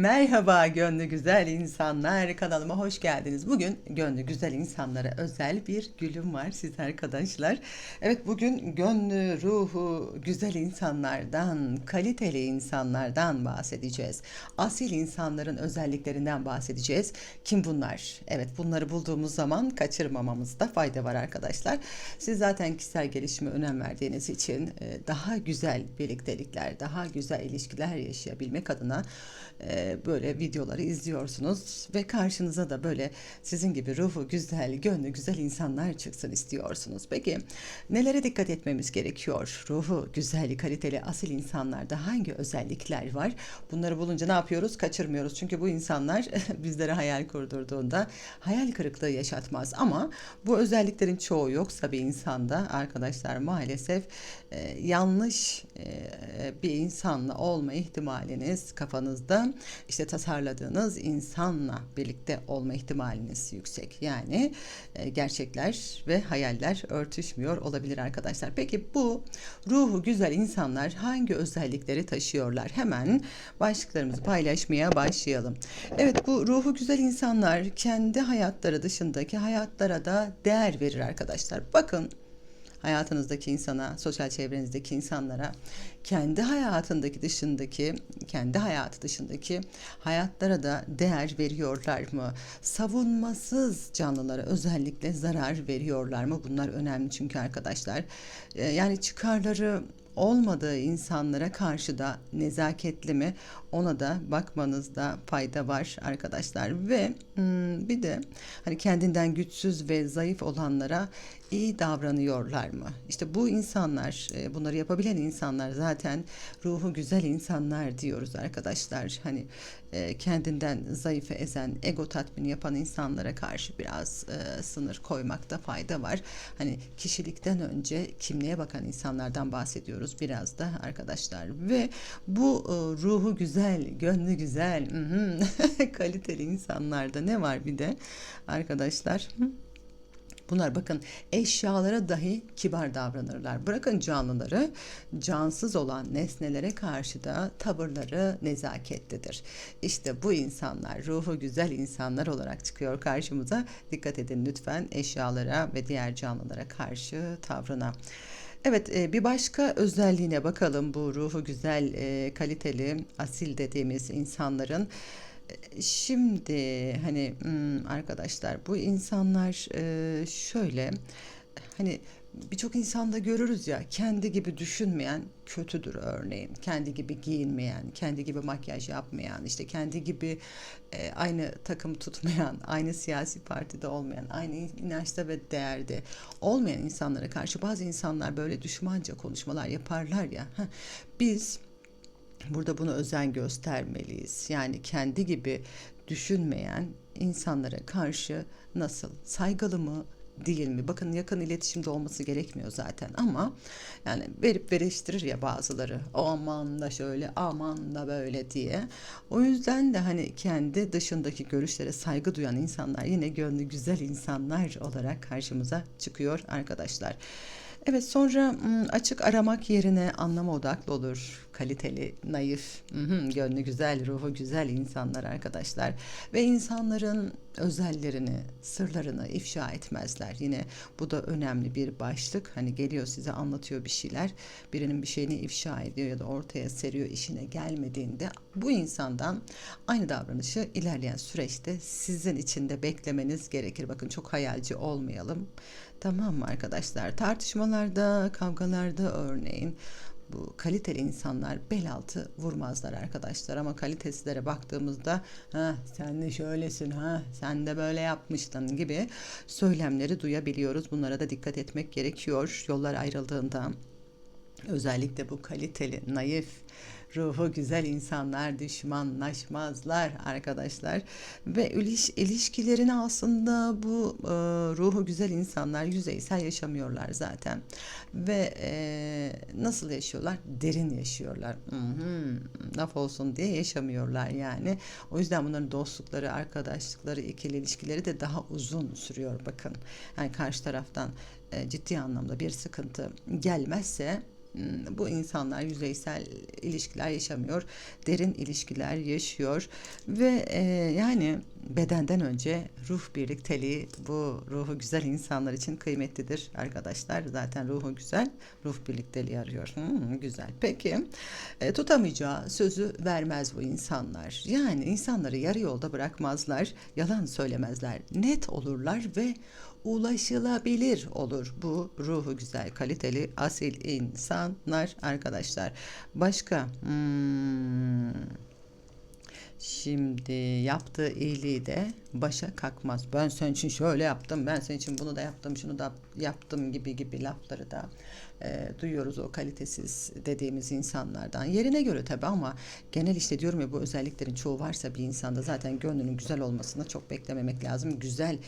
Merhaba gönlü güzel insanlar kanalıma hoş geldiniz. Bugün gönlü güzel insanlara özel bir gülüm var siz arkadaşlar. Evet bugün gönlü ruhu güzel insanlardan, kaliteli insanlardan bahsedeceğiz. Asil insanların özelliklerinden bahsedeceğiz. Kim bunlar? Evet bunları bulduğumuz zaman kaçırmamamızda fayda var arkadaşlar. Siz zaten kişisel gelişime önem verdiğiniz için e, daha güzel birliktelikler, daha güzel ilişkiler yaşayabilmek adına e, böyle videoları izliyorsunuz ve karşınıza da böyle sizin gibi ruhu güzel, gönlü güzel insanlar çıksın istiyorsunuz. Peki nelere dikkat etmemiz gerekiyor? Ruhu güzel, kaliteli, asil insanlarda hangi özellikler var? Bunları bulunca ne yapıyoruz? Kaçırmıyoruz. Çünkü bu insanlar bizlere hayal kurdurduğunda hayal kırıklığı yaşatmaz. Ama bu özelliklerin çoğu yoksa bir insanda arkadaşlar maalesef e, yanlış e, bir insanla olma ihtimaliniz kafanızda işte tasarladığınız insanla birlikte olma ihtimaliniz yüksek. Yani gerçekler ve hayaller örtüşmüyor olabilir arkadaşlar. Peki bu ruhu güzel insanlar hangi özellikleri taşıyorlar? Hemen başlıklarımızı paylaşmaya başlayalım. Evet bu ruhu güzel insanlar kendi hayatları dışındaki hayatlara da değer verir arkadaşlar. Bakın hayatınızdaki insana, sosyal çevrenizdeki insanlara, kendi hayatındaki dışındaki, kendi hayatı dışındaki hayatlara da değer veriyorlar mı? Savunmasız canlılara özellikle zarar veriyorlar mı? Bunlar önemli çünkü arkadaşlar. Ee, yani çıkarları olmadığı insanlara karşı da nezaketli mi ona da bakmanızda fayda var arkadaşlar ve hmm, bir de hani kendinden güçsüz ve zayıf olanlara iyi davranıyorlar mı? İşte bu insanlar e, bunları yapabilen insanlar zaten ruhu güzel insanlar diyoruz arkadaşlar. Hani e, kendinden zayıfı ezen, ego tatmini yapan insanlara karşı biraz e, sınır koymakta fayda var. Hani kişilikten önce kimliğe bakan insanlardan bahsediyoruz biraz da arkadaşlar ve bu ruhu güzel, gönlü güzel, kaliteli insanlarda ne var bir de arkadaşlar? Bunlar bakın eşyalara dahi kibar davranırlar. Bırakın canlıları, cansız olan nesnelere karşı da tavırları nezaketlidir. İşte bu insanlar ruhu güzel insanlar olarak çıkıyor karşımıza. Dikkat edin lütfen eşyalara ve diğer canlılara karşı tavrına. Evet e, bir başka özelliğine bakalım bu ruhu güzel, e, kaliteli, asil dediğimiz insanların. Şimdi hani hmm, arkadaşlar bu insanlar e, şöyle hani birçok insanda görürüz ya kendi gibi düşünmeyen kötüdür örneğin. Kendi gibi giyinmeyen, kendi gibi makyaj yapmayan, işte kendi gibi e, aynı takım tutmayan, aynı siyasi partide olmayan, aynı inançta ve değerde olmayan insanlara karşı bazı insanlar böyle düşmanca konuşmalar yaparlar ya. Biz Burada bunu özen göstermeliyiz. Yani kendi gibi düşünmeyen insanlara karşı nasıl saygılı mı değil mi? Bakın yakın iletişimde olması gerekmiyor zaten ama yani verip veriştirir ya bazıları. Aman da şöyle, aman da böyle diye. O yüzden de hani kendi dışındaki görüşlere saygı duyan insanlar yine gönlü güzel insanlar olarak karşımıza çıkıyor arkadaşlar. Evet sonra açık aramak yerine anlama odaklı olur. Kaliteli, naif, gönlü güzel, ruhu güzel insanlar arkadaşlar. Ve insanların özellerini, sırlarını ifşa etmezler. Yine bu da önemli bir başlık. Hani geliyor size anlatıyor bir şeyler. Birinin bir şeyini ifşa ediyor ya da ortaya seriyor işine gelmediğinde bu insandan aynı davranışı ilerleyen süreçte sizin içinde beklemeniz gerekir. Bakın çok hayalci olmayalım. Tamam mı arkadaşlar? Tartışmalarda, kavgalarda örneğin bu kaliteli insanlar bel altı vurmazlar arkadaşlar ama kalitesizlere baktığımızda ha sen de şöylesin ha sen de böyle yapmıştın gibi söylemleri duyabiliyoruz. Bunlara da dikkat etmek gerekiyor yollar ayrıldığında. Özellikle bu kaliteli, naif, ruhu güzel insanlar düşmanlaşmazlar arkadaşlar. Ve iliş, ilişkilerini aslında bu e, ruhu güzel insanlar yüzeysel yaşamıyorlar zaten. Ve e, nasıl yaşıyorlar? Derin yaşıyorlar. Hı-hı, laf olsun diye yaşamıyorlar yani. O yüzden bunların dostlukları, arkadaşlıkları, ikili ilişkileri de daha uzun sürüyor bakın. Yani karşı taraftan e, ciddi anlamda bir sıkıntı gelmezse Bu insanlar yüzeysel ilişkiler yaşamıyor, derin ilişkiler yaşıyor ve e, yani bedenden önce ruh birlikteliği bu ruhu güzel insanlar için kıymetlidir arkadaşlar. Zaten ruhu güzel, ruh birlikteliği arıyor. Hmm, güzel. Peki e, tutamayacağı sözü vermez bu insanlar. Yani insanları yarı yolda bırakmazlar, yalan söylemezler, net olurlar ve ulaşılabilir olur bu ruhu güzel, kaliteli, asil insanlar arkadaşlar. Başka hmm, Şimdi yaptığı iyiliği de başa kalkmaz. Ben senin için şöyle yaptım, ben senin için bunu da yaptım, şunu da yaptım gibi gibi lafları da e, duyuyoruz o kalitesiz dediğimiz insanlardan. Yerine göre tabii ama genel işte diyorum ya bu özelliklerin çoğu varsa bir insanda zaten gönlünün güzel olmasını çok beklememek lazım. Güzel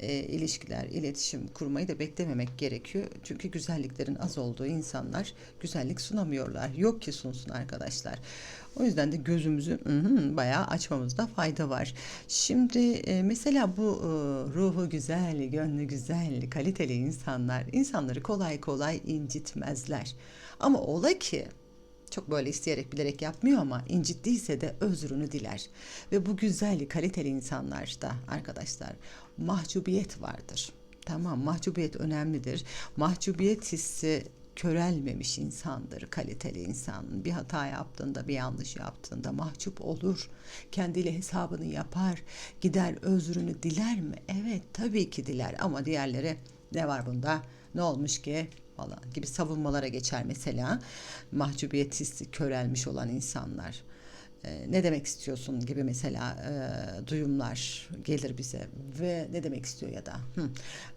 e, ilişkiler, iletişim kurmayı da beklememek gerekiyor. Çünkü güzelliklerin az olduğu insanlar güzellik sunamıyorlar. Yok ki sunsun arkadaşlar. O yüzden de gözümüzü ıhı, bayağı açmamızda fayda var. Şimdi e, mesela bu e, ruhu güzel, gönlü güzel, kaliteli insanlar insanları kolay kolay incitmezler. Ama ola ki çok böyle isteyerek bilerek yapmıyor ama incittiyse de özrünü diler. Ve bu güzel, kaliteli insanlarda arkadaşlar mahcubiyet vardır. Tamam mahcubiyet önemlidir. Mahcubiyet hissi körelmemiş insandır kaliteli insan. Bir hata yaptığında, bir yanlış yaptığında mahcup olur. Kendiyle hesabını yapar. Gider özrünü diler mi? Evet tabii ki diler ama diğerleri ne var bunda? Ne olmuş ki? falan gibi savunmalara geçer mesela. Mahcubiyet hissi körelmiş olan insanlar. Ee, ne demek istiyorsun gibi mesela e, duyumlar gelir bize ve ne demek istiyor ya da hı,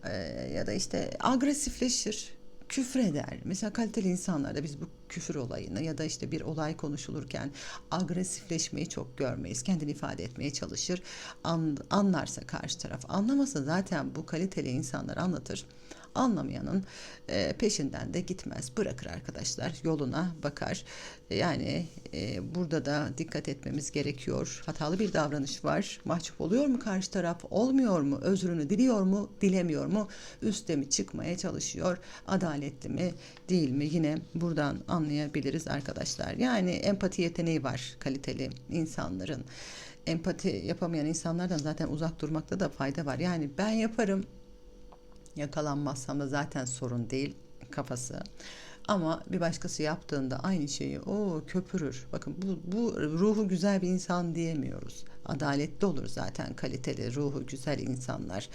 e, ya da işte agresifleşir küfreder. Mesela kaliteli insanlarda biz bu küfür olayını ya da işte bir olay konuşulurken agresifleşmeyi çok görmeyiz. Kendini ifade etmeye çalışır. An, anlarsa karşı taraf. Anlamasa zaten bu kaliteli insanlar anlatır anlamayanın e, peşinden de gitmez. Bırakır arkadaşlar yoluna bakar. Yani e, burada da dikkat etmemiz gerekiyor. Hatalı bir davranış var. Mahcup oluyor mu karşı taraf? Olmuyor mu? Özrünü diliyor mu? Dilemiyor mu? Üste mi çıkmaya çalışıyor? Adaletli mi? Değil mi? Yine buradan anlayabiliriz arkadaşlar. Yani empati yeteneği var kaliteli insanların empati yapamayan insanlardan zaten uzak durmakta da fayda var. Yani ben yaparım Yakalanmazsam da zaten sorun değil kafası. Ama bir başkası yaptığında aynı şeyi o köpürür. Bakın bu, bu ruhu güzel bir insan diyemiyoruz. Adaletli olur zaten kaliteli ruhu güzel insanlar.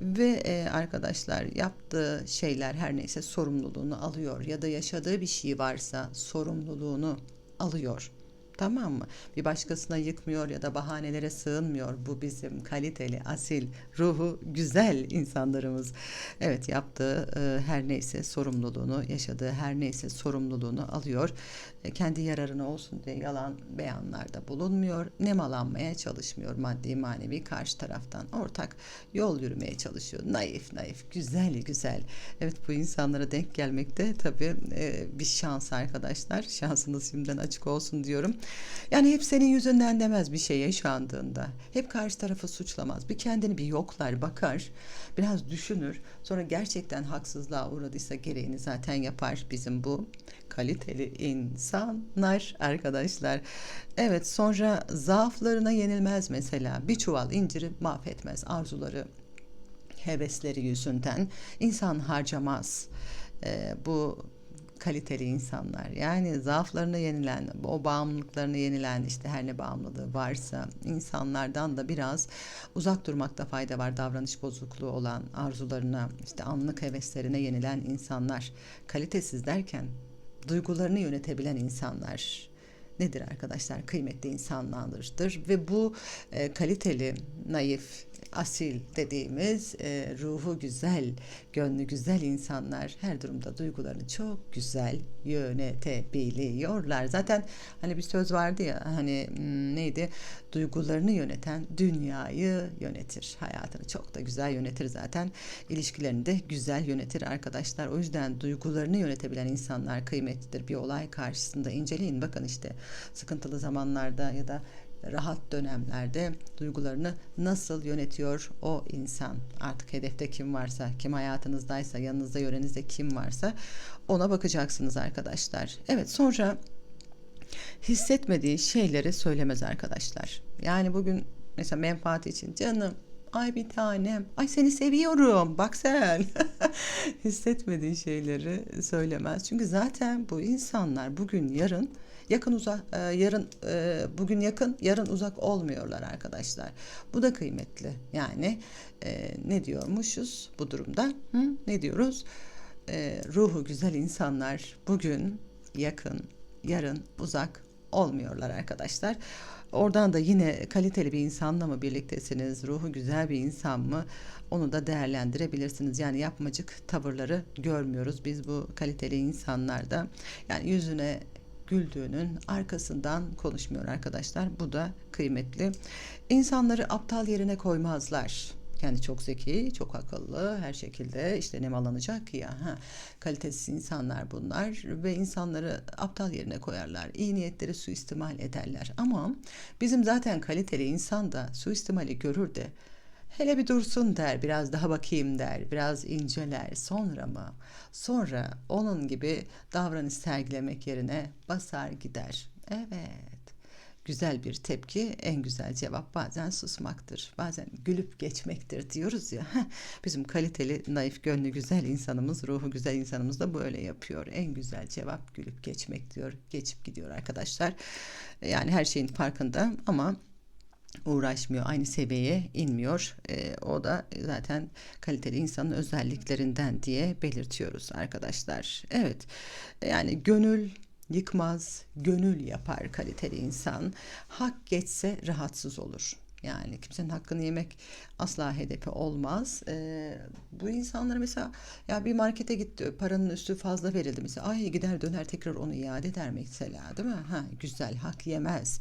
Ve e, arkadaşlar yaptığı şeyler her neyse sorumluluğunu alıyor ya da yaşadığı bir şey varsa sorumluluğunu alıyor. Tamam mı? Bir başkasına yıkmıyor ya da bahanelere sığınmıyor. Bu bizim kaliteli, asil, ruhu güzel insanlarımız. Evet yaptığı e, her neyse sorumluluğunu, yaşadığı her neyse sorumluluğunu alıyor. E, kendi yararına olsun diye yalan beyanlarda bulunmuyor. Nemalanmaya çalışmıyor maddi manevi karşı taraftan. Ortak yol yürümeye çalışıyor. Naif naif, güzel güzel. Evet bu insanlara denk gelmekte tabii e, bir şans arkadaşlar. Şansınız şimdiden açık olsun diyorum. Yani hep senin yüzünden demez bir şey yaşandığında. Hep karşı tarafı suçlamaz. Bir kendini bir yoklar, bakar. Biraz düşünür. Sonra gerçekten haksızlığa uğradıysa gereğini zaten yapar bizim bu kaliteli insanlar arkadaşlar. Evet sonra zaaflarına yenilmez mesela. Bir çuval inciri mahvetmez arzuları hevesleri yüzünden insan harcamaz. Ee, bu kaliteli insanlar. Yani zaaflarını yenilen, o bağımlılıklarını yenilen işte her ne bağımlılığı varsa insanlardan da biraz uzak durmakta fayda var. Davranış bozukluğu olan arzularına, işte anlık heveslerine yenilen insanlar. Kalitesiz derken duygularını yönetebilen insanlar nedir arkadaşlar? Kıymetli insanlardır ve bu e, kaliteli, naif, asil dediğimiz e, ruhu güzel, gönlü güzel insanlar her durumda duygularını çok güzel yönetebiliyorlar. Zaten hani bir söz vardı ya hani hmm, neydi? Duygularını yöneten dünyayı yönetir. Hayatını çok da güzel yönetir zaten. İlişkilerini de güzel yönetir arkadaşlar. O yüzden duygularını yönetebilen insanlar kıymetlidir. Bir olay karşısında inceleyin. Bakın işte sıkıntılı zamanlarda ya da rahat dönemlerde duygularını nasıl yönetiyor o insan? Artık hedefte kim varsa, kim hayatınızdaysa, yanınızda yörenizde kim varsa ona bakacaksınız arkadaşlar. Evet sonra hissetmediği şeyleri söylemez arkadaşlar. Yani bugün mesela menfaat için canım ay bir tanem ay seni seviyorum bak sen hissetmediği şeyleri söylemez. Çünkü zaten bu insanlar bugün yarın yakın uzak e, yarın e, bugün yakın yarın uzak olmuyorlar arkadaşlar. Bu da kıymetli. Yani e, ne diyormuşuz bu durumda? Hı? Ne diyoruz? ruhu güzel insanlar bugün yakın yarın uzak olmuyorlar arkadaşlar. Oradan da yine kaliteli bir insanla mı birliktesiniz, ruhu güzel bir insan mı onu da değerlendirebilirsiniz. Yani yapmacık tavırları görmüyoruz biz bu kaliteli insanlarda. Yani yüzüne güldüğünün arkasından konuşmuyor arkadaşlar. Bu da kıymetli. İnsanları aptal yerine koymazlar. Yani çok zeki, çok akıllı, her şekilde işte nemalanacak ya. Ha, kalitesiz insanlar bunlar ve insanları aptal yerine koyarlar. İyi niyetleri suistimal ederler. Ama bizim zaten kaliteli insan da suistimali görür de hele bir dursun der, biraz daha bakayım der, biraz inceler. Sonra mı? Sonra onun gibi davranış sergilemek yerine basar gider. Evet güzel bir tepki en güzel cevap bazen susmaktır. Bazen gülüp geçmektir diyoruz ya. Bizim kaliteli, naif, gönlü güzel insanımız, ruhu güzel insanımız da böyle yapıyor. En güzel cevap gülüp geçmek diyor. Geçip gidiyor arkadaşlar. Yani her şeyin farkında ama uğraşmıyor. Aynı seviyeye inmiyor. E, o da zaten kaliteli insanın özelliklerinden diye belirtiyoruz arkadaşlar. Evet. Yani gönül yıkmaz, gönül yapar kaliteli insan. Hak geçse rahatsız olur. Yani kimsenin hakkını yemek asla hedefi olmaz. Ee, bu insanlara mesela ya bir markete gitti paranın üstü fazla verildi mesela ay gider döner tekrar onu iade eder mesela değil mi? Ha güzel hak yemez.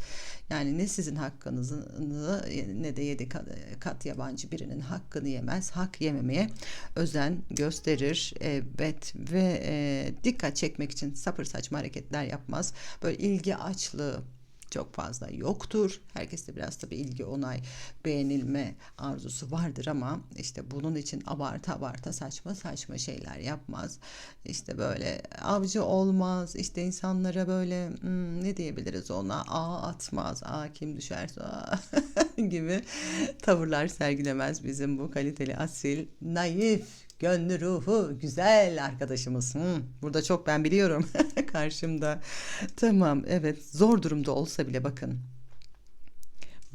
Yani ne sizin hakkınızı ne de yedi kat, kat yabancı birinin hakkını yemez. Hak yememeye özen gösterir. Evet ve e, dikkat çekmek için sapır saçma hareketler yapmaz. Böyle ilgi açlığı çok fazla yoktur. Herkeste biraz tabii ilgi, onay, beğenilme arzusu vardır ama işte bunun için abartı abartı saçma saçma şeyler yapmaz. İşte böyle avcı olmaz. İşte insanlara böyle hmm, ne diyebiliriz ona ağ atmaz. Ağ kim düşerse gibi tavırlar sergilemez bizim bu kaliteli asil naif Gönlü ruhu güzel arkadaşımız. Hmm, burada çok ben biliyorum karşımda. Tamam evet zor durumda olsa bile bakın.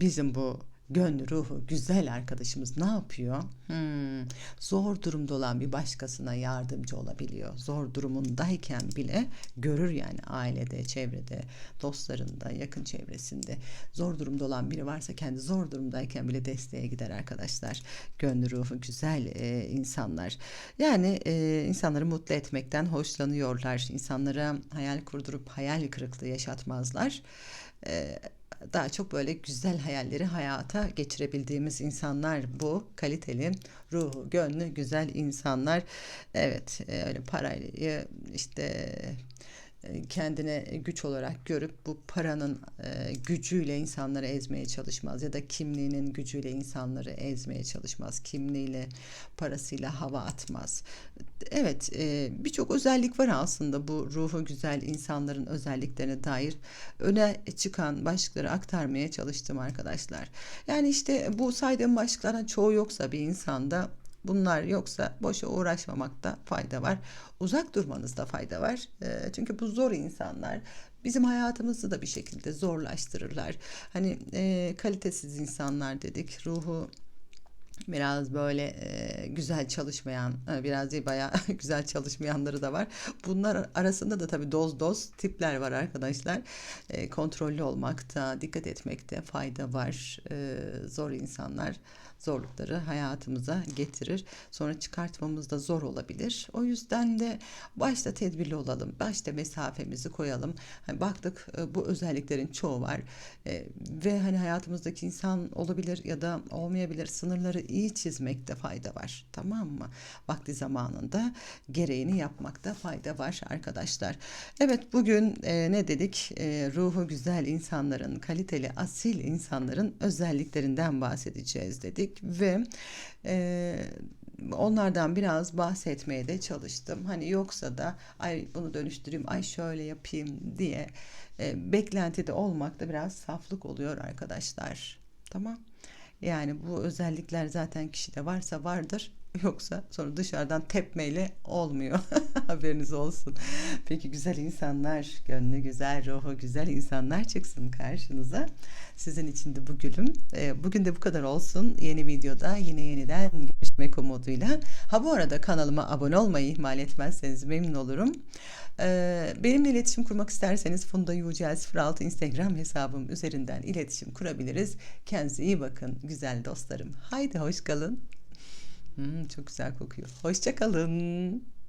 Bizim bu gönlü ruhu güzel arkadaşımız ne yapıyor? Hmm, zor durumda olan bir başkasına yardımcı olabiliyor. Zor durumundayken bile görür yani ailede, çevrede, dostlarında, yakın çevresinde. Zor durumda olan biri varsa kendi zor durumdayken bile desteğe gider arkadaşlar. Gönlü ruhu güzel e, insanlar. Yani e, insanları mutlu etmekten hoşlanıyorlar. İnsanlara hayal kurdurup hayal kırıklığı yaşatmazlar. E, daha çok böyle güzel hayalleri hayata geçirebildiğimiz insanlar bu. Kaliteli, ruhu, gönlü güzel insanlar. Evet, e, öyle parayı işte kendine güç olarak görüp bu paranın e, gücüyle insanları ezmeye çalışmaz ya da kimliğinin gücüyle insanları ezmeye çalışmaz. Kimliğiyle, parasıyla hava atmaz. Evet, e, birçok özellik var aslında bu ruhu güzel insanların özelliklerine dair öne çıkan başlıkları aktarmaya çalıştım arkadaşlar. Yani işte bu saydığım başlıklardan çoğu yoksa bir insanda Bunlar yoksa boşa uğraşmamakta fayda var. Uzak durmanızda fayda var. E, çünkü bu zor insanlar bizim hayatımızı da bir şekilde zorlaştırırlar. Hani e, kalitesiz insanlar dedik. Ruhu biraz böyle güzel çalışmayan biraz değil bayağı güzel çalışmayanları da var. Bunlar arasında da tabii doz doz tipler var arkadaşlar. Kontrollü olmakta, dikkat etmekte fayda var. Zor insanlar zorlukları hayatımıza getirir. Sonra çıkartmamız da zor olabilir. O yüzden de başta tedbirli olalım. Başta mesafemizi koyalım. Hani baktık bu özelliklerin çoğu var. Ve hani hayatımızdaki insan olabilir ya da olmayabilir. Sınırları iyi çizmekte fayda var. Tamam mı? Vakti zamanında gereğini yapmakta fayda var arkadaşlar. Evet bugün e, ne dedik? E, ruhu güzel insanların, kaliteli, asil insanların özelliklerinden bahsedeceğiz dedik ve e, onlardan biraz bahsetmeye de çalıştım. Hani yoksa da ay bunu dönüştüreyim, ay şöyle yapayım diye e, beklentide olmak da biraz saflık oluyor arkadaşlar. Tamam. Yani bu özellikler zaten kişide varsa vardır. Yoksa sonra dışarıdan tepmeyle olmuyor. Haberiniz olsun. Peki güzel insanlar, gönlü güzel, ruhu güzel insanlar çıksın karşınıza. Sizin için de bu gülüm. E, bugün de bu kadar olsun. Yeni videoda yine yeniden görüşmek umuduyla. Ha bu arada kanalıma abone olmayı ihmal etmezseniz memnun olurum. E, benimle iletişim kurmak isterseniz Funda Yücel 06 Instagram hesabım üzerinden iletişim kurabiliriz. Kendinize iyi bakın güzel dostlarım. Haydi hoş kalın. Hmm, çok güzel kokuyor. Hoşça kalın.